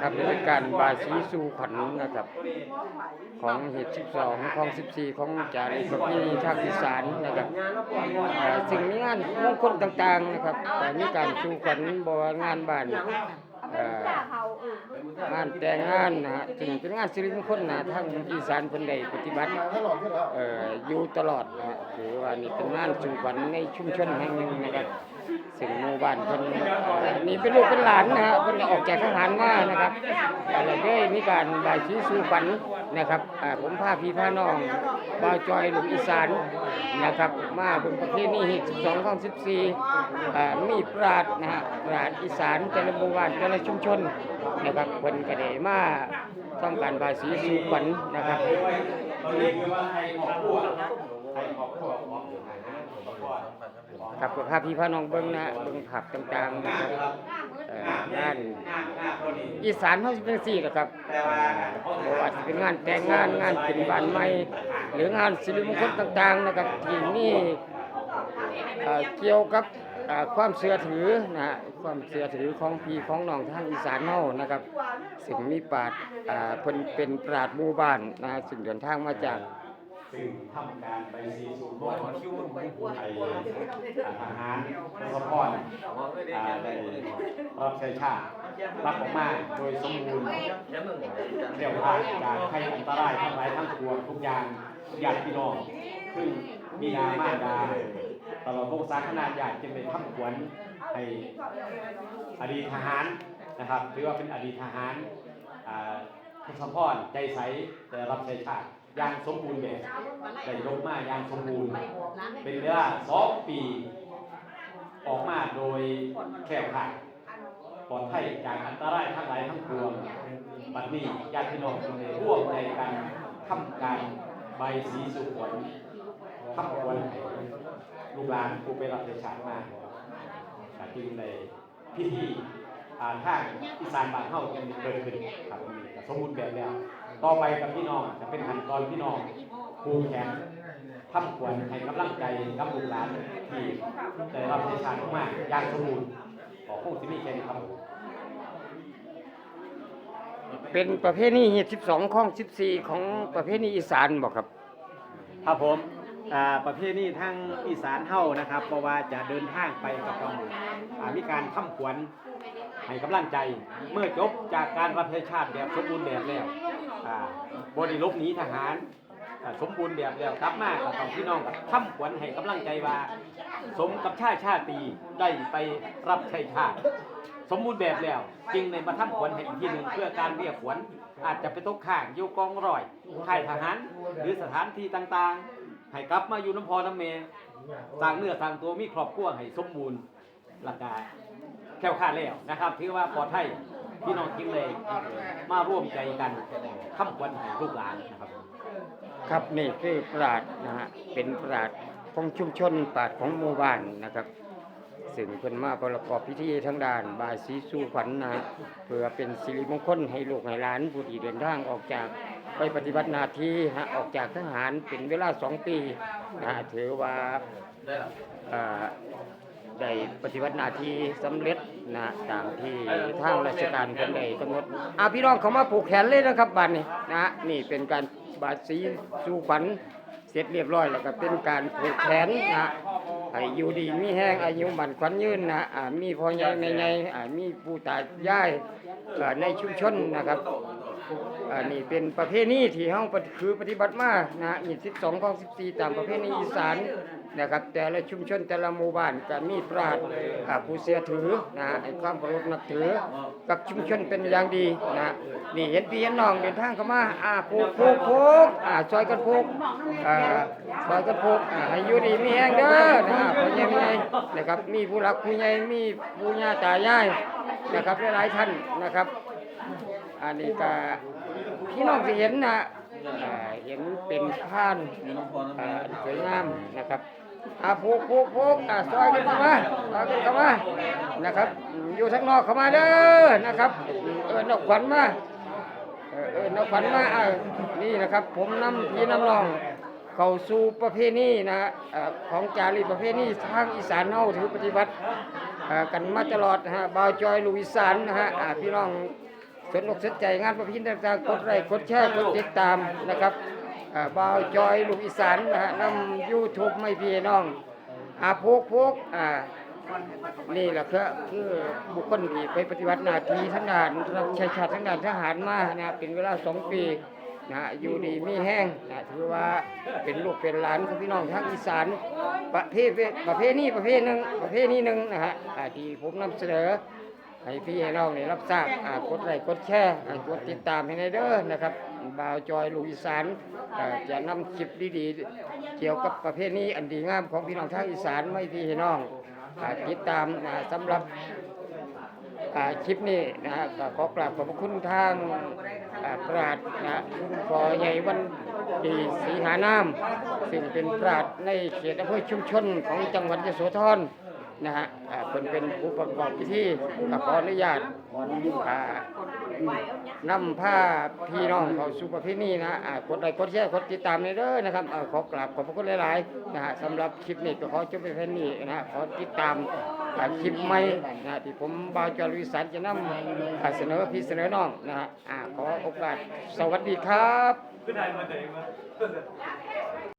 ครับเป็นการบายสีสู่ขวัญนะครับ ของเหตุ12ของ 14 ของจารีประเพณีชาติอีสานนะครับเอ่อสิ่งมีงานมงคลต่างๆนะครับแต่มีการสู่ขวัญบ่ว่างานบ้าน งานแต่งงานนะฮะถึงเป็นงานสิริมงคลนะทั้งอีสานเพิ่นใดปฏิบัติเอ่ออยู่ตลอดนะฮะถือว่านี่เป็นงานสู่ขวัญในชุมชนแห่งหนึ่งนะครับ ซึ่งหมู่บ้านเพิ่นเอ่อนี่เป็นลูกเป็นหลานนะฮะเพิ่นออกจากทหารมานะครับแล้วก็ได้มีการบายสีสู่ขวัญนะครับผมพาพี่พาน้องบาวจอยหลูกอีสานนะครับมาเบิ่งประเพณีฮี12ของ14อ่มีปราดนะฮะปราดอีสานแต่ละหมู่บ้านแต่ละชุมชนนะครับเพิ่นก็ได้มาทำการบายสีสู่ขวัญนะครับ ครับก็พาพี่พาน้องเบิ่งนะเบิ่งผับต่างๆนะครับงานอีสานเฮาสิเป็นจังซี่หละครับบ่ว่าสิเป็นงานแต่งงานงานขึ้นบ้านใหม่หรืองานสิริมงคลต่างๆนะครับที่มีเอ่เกี่ยวกับความเชื่อถือนะฮะความเชื่อถือของพี่ของน้องทางอีสานเฮานะครับซึ่งมีปาชญ์อ่าเพิ่นเป็นปราชญ์หมู่บ้านนะฮะซึ่งเดินทางมาจาก ซึ่งทำการไปซีสูตรบ่อนคิวไอ้ทหารสปอนได้รับใช้ชาติรับออกมาโดยสมบูรณ์เรียกว่าจากภัยอันตรายทั้งหลายทั้งปวงทุกอย่างญาติพี่น้องซึ่งมีดามารดาตลอดพวกสาขนาดญาติจึงได้ทำขวัญให้อดีตทหารนะครับถือว่าเป็นอดีตทหารอ่าทุกสมพรใจใสได้รับใช้ชาติ อย่างสมบูรณ์แบบได้ยกมาอย่างสมบูรณ์ เป็นเวลาสองปี ออกมาโดยแคล้วคลาดปลอดภัยจากอันตรายทั้งหลายทั้งปวงบัดนี้ญาติพี่น้องจึงได้ร่วมในการทำการใบสีสุขวัญทำขวัญลูกหลานผู้ไปรับใช้ชาติมาก็จึงในพิธีอ่าทางอีสานบ้านเฮาจึงเกิดขึ้นครับสมบูรณ์แบบแล้ว ต่อไปกับพี่น้องจะเป็นขั้นตอนพี่น้องผูกแขนทำควรให้กำลังใจกับลูกหลานที่ได้รับใช้ชาติมากๆอย่างสมบูรณ์ขอคงที่นี่แค่นี้ครับเป็นประเพณีฮีด12ของ14ของประเพณีอีสานบ่ครับครับผมอ่าประเภทนี้ทั้งอีสานเฮานะครับ เพราะว่าจะเดินทางไปกับกำอ่ามีการทำขวัญให้กำลังใจ เมื่อจบจากการรับใช้ชาติแบบสมบูรณ์แบบแล้ว อ่าบริลบหนีทหารอ่าสมบูรณ์แบบแล้วกลับมากับต้องพี่น้องกับท่ำขวัญให้กำลังใจว่า สมกับชาติชาติได้ไปรับใช้ชาติ สมบูรณ์แบบแล้วจึงในมาท่ำขวัญให้อีกทีหนึ่งเพื่อการเรียกขวัญอาจจะไปตกข้างอยู่กองร้อยค่ายทหารหรือสถานที่ต่างๆ ให้กลับมาอยู่น้ำพอน้ำเมสร้างเนื้อสร้างตัวมีครอบครัวให้สมบูรณ์หลักการแค่วคลาดแล้วนะครับถือว่าปลอดภัย พี่น้องกินเลยมาร่วมใจกันทำขวัญให้ลูกหลานนะครับ ครับนี่คือปราดนะฮะเป็นปราดของชุมชนปราดของหมู่บ้านนะครับซึ่งเพิ่นมาประกอบพิธีทั้งด้านบายสีสู่ขวัญนะฮะเพื่อเป็นสิริมงคลให้ลูกให้หลานผู้ที่เดินทางออกจากไปปฏิบัติหน้าที่ฮะออกจากทหารเป็นเวลาสองปีนะถือว่าเอ่อได้ปฏิบัติหน้าที่สำเร็จ นะตามที่ทางราชการเพิ่นได้กำหนดอะพี่น้องเขามาผูกแขนเลยนะครับบัดนี้นะฮะนี่เป็นการบาดสีสู่ขวัญเสร็จเรียบร้อยแล้วก็เป็นการผูกแขนนะให้อยู่ดีมีแห้งอายุมันขวัญยืนนะอ่ามีพ่อใหญ่แม่ใหญ่อ่ามีผู้ตายายเอ่อในชุมชนนะครับอันนี้เป็นประเพณีที่เฮาปฏิคือปฏิบัติมานะอีก12ของ14ตามประเพณีอีสานนะครับ แต่ละชุมชนแต่ละหมู่บ้านก็มีปราชญ์อ่าผู้เสียถือนะให้ความเคารพนับถือ กับชุมชนเป็นอย่างดีนะนี่เห็นพี่เห็นน้องเดินทางเข้ามาอ่าผูกผูกผูกอ่าช่วยกันผูกอ่าช่วยกันผูกอ่าให้อยู่ดีมีแห้งเด้อนะพ่อใหญ่แม่ใหญ่นะครับมีผู้หลักผู้ใหญ่มีผู้ย่าตายายนะครับหลายๆท่านนะครับอันนี้ก็พี่น้องที่เห็นนะ อ่าเห็นเป็นผ้านอ่าสวยงามนะครับอาผูกผูกผูกอ่าซอยกันเข้ามาซอยกันเข้ามานะครับ อยู่ทั้งนอกเข้ามาเด้อนะครับเออนกขวัญมาเออเออนกขวัญมาอ่านี่นะครับ ผมนำพี่น้ำรอง เข้าสู่ประเพณีนะเอ่อของจารีตประเพณีทางอีสานเฮาถือปฏิบัติเอ่อกันมาตลอดนะฮะบาวจอยลูกอีสานนะฮะอ่าพี่น้อง สนอกสนใจงานประพณีต่างๆ กดไลค์กดแชร์กดติดตามนะครับบ่าวจอยลูกอีสานนะฮะนำ YouTube ไม่พี่น้องอาพกพวกอ่านี่แหละคือคือบุคคลที่ไปปฏิบัติหน้าที่ทางด้านรับใช้ชาติทางด้านทหารมานะเป็นเวลาสองปีนะอยู่ดีมีแห้งนะถือว่าเป็นลูกเป็นหลานของพี่น้องทางอีสานประเภทประเภทนี้ประเภทหนึ่งประเภทนี้หนึ่งนะฮะที่ผมนำเสนอ ให้พี่ให้น้องได้รับทราบอ่ากดไลค์กดแชร์อ่ากดติดตามให้ในเด้อนะครับบ่าวจอยลูกอีสานอ่าจะนำคลิปดีๆ เกี่ยวกับประเภทนี้อันดีงามของพี่น้องทางอีสานไม่พี่ให้น้องอ่าติดตามอ่าสำหรับ อ่าคลิปนี้นะฮะก็ขอกราบขอบพระคุณทางอ่าปราดนะคุณพอใหญ่วันดีสีหานามซึ่งเป็นปราดในเขตอำเภอชุมชนของจังหวัดยโสธร นะฮะอ่าเป็นเป็นผู้ประกอบพิธีกับขออนุญาตอ่านำผ้าพี่น้องเขาสู่ประเพณีนะกดไลค์กดแชร์กดติดตามในเด้อนะครับอ่าขอกราบขอบพระคุณหลายๆนะฮะสำหรับคลิปนี้ก็ขอจบไปแค่นี้นะฮะขอติดตามคลิปใหม่นะฮะที่ผมบ่าวจอลุสันจะนำอ่าเสนอพี่เสนอน้องนะฮะอ่าขอโอกาสสวัสดีครับ